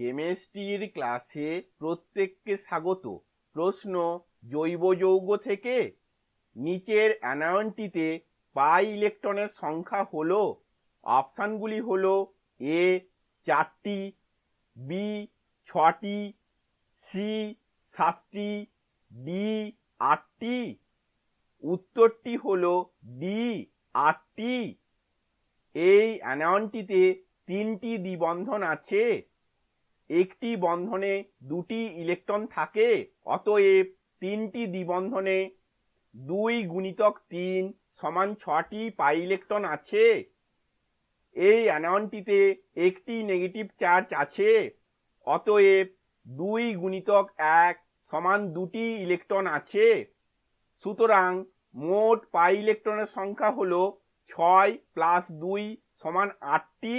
কেমিস্ট্রির ক্লাসে প্রত্যেককে স্বাগত। প্রশ্ন, জৈব যৌগ থেকে? নিচের অ্যানায়নটিতে পাই ইলেকট্রনের সংখ্যা হলো। অপশানগুলি হলো এ, চারটি, বি, ছটি, সি, সাতটি, ডি, আটটি। উত্তরটি হলো ডি, আটটি। এই অ্যানায়নটিতে তিনটি দ্বিবন্ধন আছে। একটি বন্ধনে দুটি ইলেকট্রন থাকে, অতএব তিনটি দ্বিবন্ধনে দুই গুণিতক তিন সমান ছটি পাই ইলেকট্রন আছে। এই অ্যানায়নটিতে একটি নেগেটিভ চার্জ আছে, অতএব দুই গুণিতক এক সমান দুটি ইলেকট্রন আছে। সুতরাং মোট পাই ইলেকট্রনের সংখ্যা হলো ছয় প্লাস দুই সমান আটটি।